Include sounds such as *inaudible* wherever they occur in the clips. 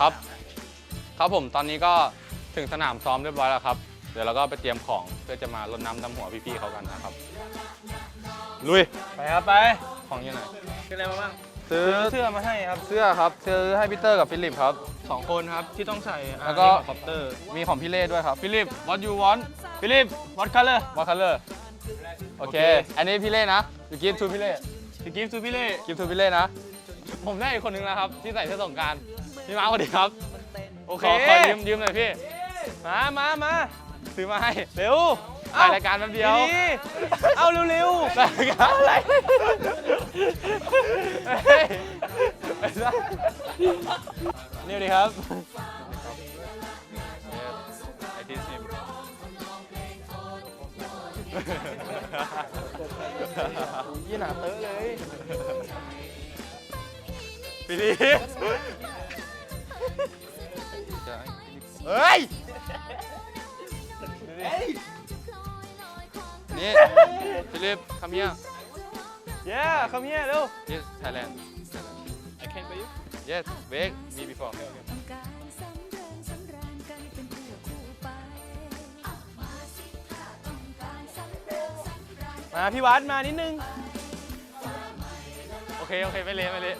ครับ ครับผมตอนนี้ก็ถึงสนามซ้อมเรียบร้อยแล้วครับ เดี๋ยวเราก็ไปเตรียมของเพื่อจะมารดน้ำดำหัวพี่ๆเขากันนะครับ ลุย ไปครับไปของอยู่ไหนซื้ออะไรมาบ้างซื้อเสื้อมาให้ครับเสื้อครับซื้อให้พีเตอร์กับฟิลิปครับ สองคนครับที่ต้องใส่แล้วก็ คอปเตอร์มีของพี่เล่ด้วยครับ ฟิลิป what you want ฟิลิปวอตคัลเลอร์ what color โอเค อันนี้พี่เล่นะ you give to พี่เล่สกิฟทูพี่เล่ give to พี่เล่นะ ผมได้อีกคนนึงแล้วครับ ที่ใส่เสื้อสงกราร พี่มาร์คสวัสดีครับ โอเค ขอขอยืมยืมหน่อยพี่ มามามาซื้อมาให้เร็วถ่ายรายการแป๊บเดียวดีๆเอาเร็วรายการอะไรเฮ้ยไม่ได้ๆนี่ดีครับไอทีซิมยี่หนาเตอะเลยพี่ดิ เฮ้ย นี่ฟิลิปคำเนี้ยเย้คำเฮียเร็ว yes Thailand I can by you yes wait me before การสำเริญสำราญกันเป็นคู่คู่ไปออกมาสิถ้าต้องการสำเริญสำราญมาพี่วัดมานิดนึง โอเค โอเค ไม่เละไม่เละ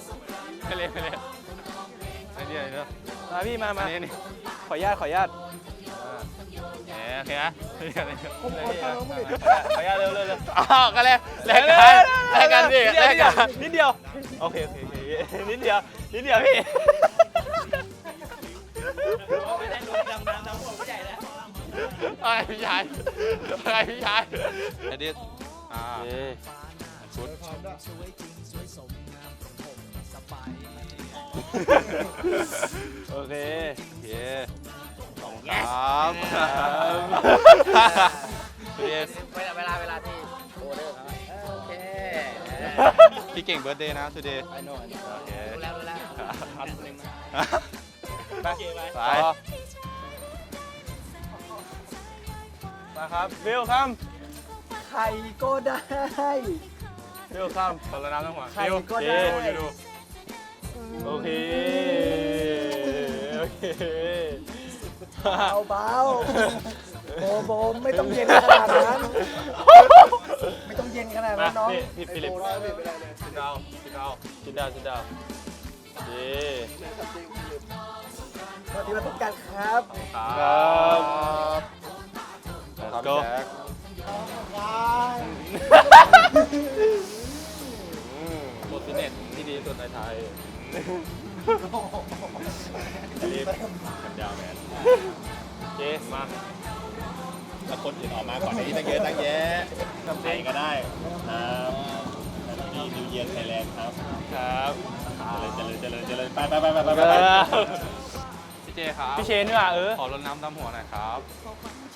ไม่เละไม่เละไอเดียเนอะมาพี่มาอัมานนี้นี่ ขออนุญาตขออนุญาตแหมโอเคนะเดี๋ยวเดี๋ยวขออนุญาตเร็วเร็วเร็วอ้าวก็แลกแลกกันแลกกันดิแลกกันนิดเดียวโอเคโอเคโอเคนิดเดียวนิดเดียวพี่อะไรพี่ชายอะไรพี่ชายไอเดียอ่าชุด โอเคโอเคขอบคุณครับเดียเวลาเวลาเวลาที่โอเดอร์เขาเออโอเคพี่เก่งเบิร์ดเดย์นะ today ไอ้โน่โอเครู้แล้วรู้แล้วทำหนึ่งไปไปมาครับเวลคัมใครก็ได้เวลคัมคนละน้ำทั้งหัวใครก็ได้อยู่ดู โอเค โอเคเบาเบาโบโบไม่ต้องเย็นขนาดนั้น ไม่ต้องเย็นขนาดมานั้นน้องพี่พี่ฟิลิปชิดดาวชิดดาวจินดาวจินดาวเย้สวัสดีวันสงกรารครับ ครับ Let's go รถฟิตเนส ที่ดีที่สุดในไทยรีบกันยาวแมนเจ๊มาแล้วคนอื่นออกมาก่อนในนี้ตั้งเยอะตั้งแยะทำเพลงก็ได้ครับมีนิวเยียร์ไทยแลนด์ครับครับเจริญเจริญเจริญเจริญไปไปไปไปไปไปพี่เจครับพี่เชนดีกว่าเออขอรดน้ำดำหัวหน่อยครับ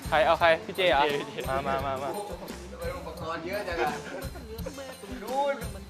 ใครเอาใครพี่เจเหรอพี่เจมามามา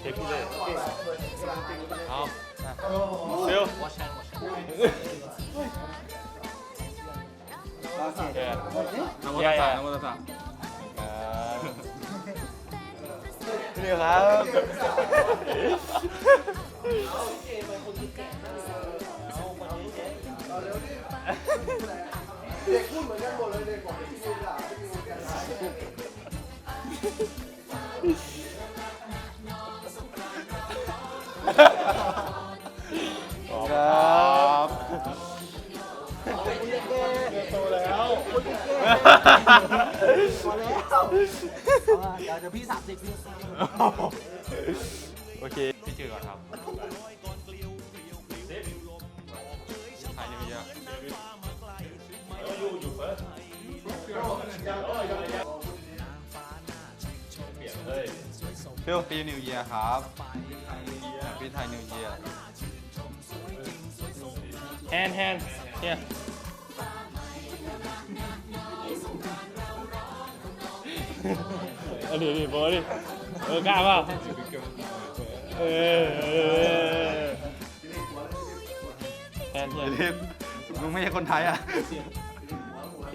ร์แฮปปี้นิวเยียร์ไทยแลนด์วีนิวเยียร์ไทยแลนด์เทคพี่เลยเอาเร็วแกนำมอเตอร์ไซค์นำมอเตอร์ไซค์เร็วครับค เอาล่ะเดี๋ยวเดี๋ยวพี่สามสิบพี่โอเค พี่จือก่อนครับไทยนิวเยียร์เร็วแฮปปี้นิวเยียร์ครับแฮปปี้ไทยนิวเยียร์แฮ เอาดิดิโบดิเออกล้าเปล่าเออเออแทนเพื่อนรีบมึงไม่ใช่คนไทยอะโอเค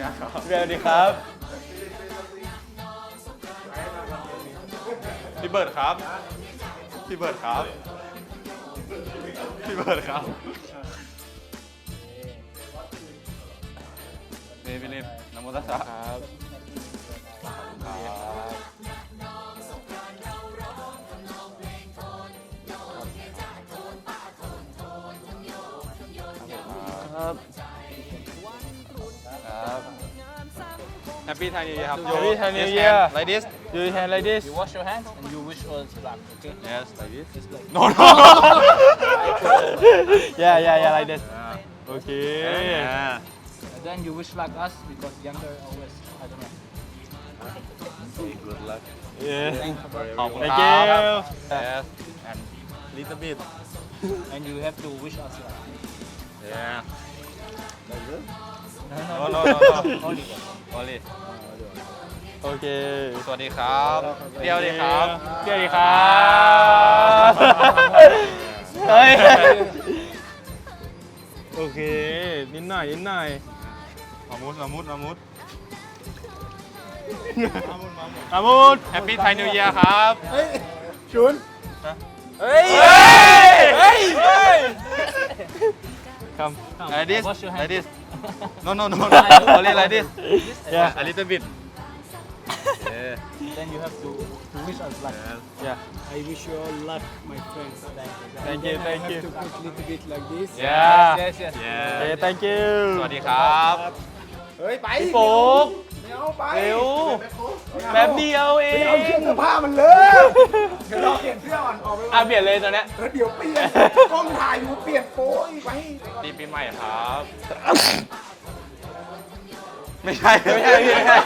แม่ขออนุญาตครับเรียนดีครับ พี่เบิร์ดครับ พี่เบิร์ดครับ พี่เบิร์ดครับนี่พี่ลิฟนโมตัสสะครับครับ Happy Thai New Year ครับ Happy Thai New Yes, Year hand. like this Do your hand like this You wash your hands and you wish us luck, okay? yes like this no no *laughs* yeah yeah yeah like this โอเค Yeah. And then you wish like us because younger always, I don't know. good luck yeah ขอบคุณ Thank ค you รับ yes and little bit And you have to wish us luck. yeah No, no No, no no no Only one. only โอเค สวัสดีครับเดียวดีครับเกียรติครับเฮ้ย โอเค นิดหน่อย นิดหน่อยมามุดมามุดมามุดอามูด Happy Thai New Year ครับชุนเฮ้ย เฮ้ย เฮ้ย Come Come, like this wash your hands. like this no no no no only like this Yeah. a little bit yeah Then you have to, to wish us luck. Yeah. I wish you all luck, my friends. Thank you, Then thank I have you. to put little bit like this. yeah Yes, yes. โอ yeah เค thank you สวัสดีครับเฮ้ยไปพี่โป๊กไม่เอาไปเร็วแป๊บเดียวเอไม่เอาง เชือกเสื้อผ้ามันเลยเดี๋ยวเราเปลี่ยนเสื้อก่อนออกไปอะเปลี่ยนเลยตอนเนี้ยแล้วเดี๋ยวเปลี่ยนกล้องถ่ายอยู่เปลี่ยนโป๊อีกไป ดีปีใหม่ครับ ไม่ใช่ไม่ใช่ไม่ใช่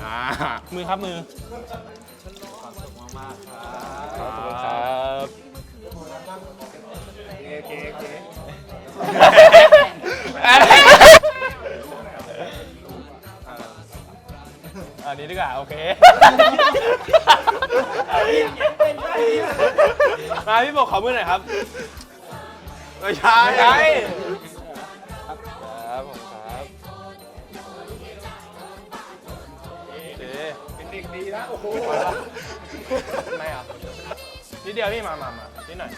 นะมือครับมือครับโอเคโอเคอันนี้ดีกว่าโอเค มาพี่บอกขอมือหน่อยครับไม่ใช่ไม่ใช่ครับครับผมครับโอเคเป็นเด็กดีนะโอ้โหไม่ครับนิดเดียวพี่มามามานิดหน่อย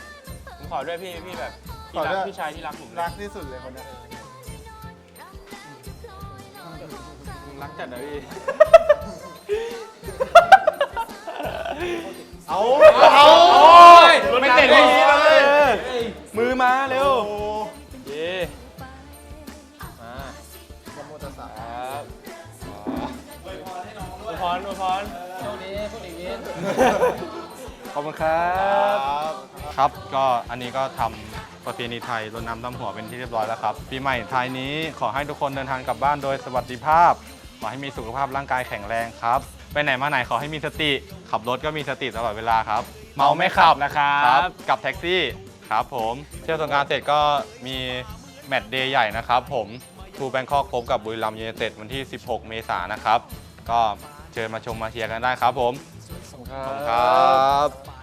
ผมขอด้วยพี่พี่แบบพี่รักพี่ชายที่รักผมเลยรักที่สุดเลยคนเนี้ยรักจัดนะพี่เอาเอายไม่ เตะไม่ไม่ดีดีเลเลยยมือมาเร็วเย่มายโมตัสสะครับอวยพรให้น้องด้วยอวยพรอวยพรโชคดีโชคดีวินขอบคุณครับ ครับ ก็อันนี้ก็ทำประเพณีไทยรดน้ำดำหัวเป็นที่เรียบร้อยแล้วครับ ปีใหม่ไทยนี้ขอให้ทุกคนเดินทางกลับบ้านโดยสวัสดิภาพ ขอให้มีสุขภาพร่างกายแข็งแรงครับ ไปไหนมาไหนขอให้มีสติ ขับรถก็มีสติตลอดเวลาครับ เมาไม่ขับนะครับ กับแท็กซี่ครับผมเที่ยวสงกรารเสร็จก็มีแมตช์เดย์ใหญ่นะครับผมทูแบงคอกพบกับบุรีรัมย์ยูไนเต็ดวันที่ 16 เมษายนนะครับ ก็เชิญมาชมมาเชียร์กันได้ครับผมขอบคุณคขอบคุณครัรับบ